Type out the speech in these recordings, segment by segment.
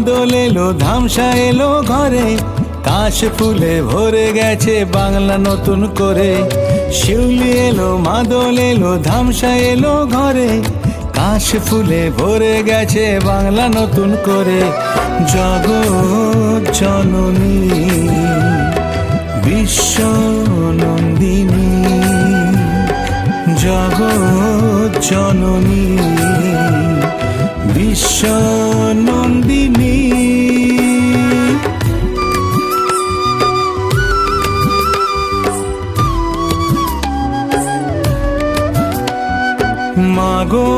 মাদল এলো, ধামসা এলো ঘরে। কাশ ফুলে ভরে গেছে বাংলা নতুন করে। শিউলি এলো, মাদল এলো, ধামসা এলো ঘরে। কাশ ফুলে ভরে গেছে বাংলা নতুন করে। জগৎ জননী, বিশ্ব নন্দিনী। জগৎ জননী। মাগো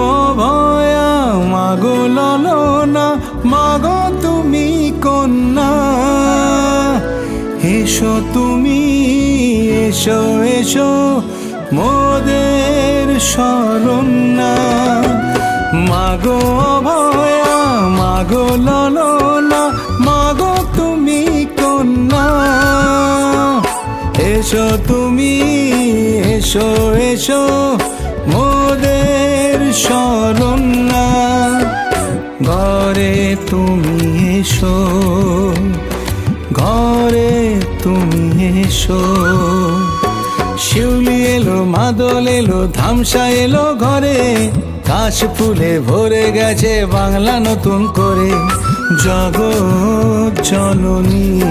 ভয়া, মাগো ললনা, মাগো তুমি কন্যা। এসো তুমি, এসো এসো, মোদের শরণা মাগো ভয়া, মাগো ললনা, মাগো তুমি কন্যা। এসো তুমি, এসো এসো, মোদের শরণা ঘরে তুমি এসো, ঘরে তুমি এসো। শিউলি এলো, মাদল এলো, ধামসা এলো ঘরে। কাশ ফুলে ভরে গেছে বাংলা নতুন করে। জগৎ জননী,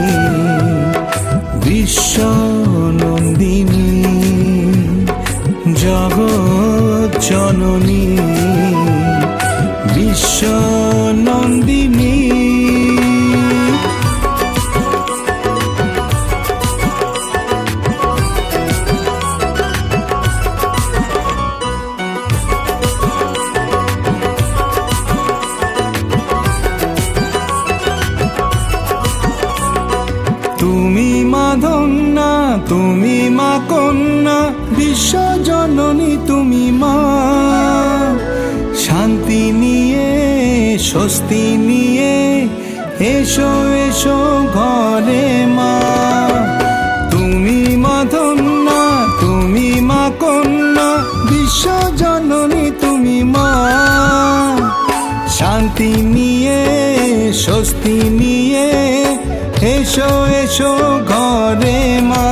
বিশ্ব নন্দিনী তুমি মা ধন্যা তুমি মা কন্যা বিশ্ব জননী তুমি মা। স্বস্তি নিয়ে এসো এসো ঘরে মা। তুমি মা ধন্যা, তুমি মা কন্যা, বিশ্ব জননী তুমি মা। শান্তি নিয়ে, স্বস্তি নিয়ে এসো এসো ঘরে মা।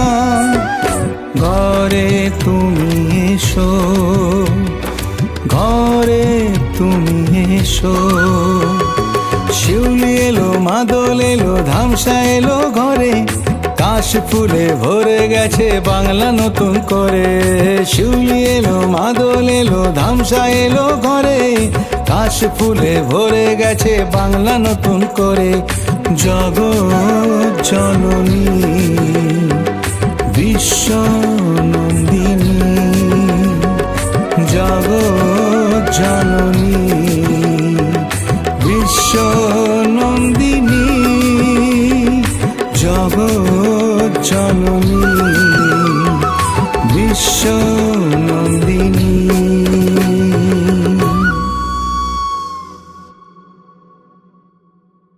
ঘরে তুমি এসো, ঘরে তুমি এসো। শিউলি এলো, মাদল এলো, ধামসা এলো ঘরে। কাশ ফুলে ভরে গেছে বাংলা নতুন করে। শিউলি এলো, মাদল এলো, ধামসা এলো ঘরে। কাশ ফুলে ভরে গেছে বাংলা নতুন করে। জগৎ জননী বিশ্ব নন্দিনী you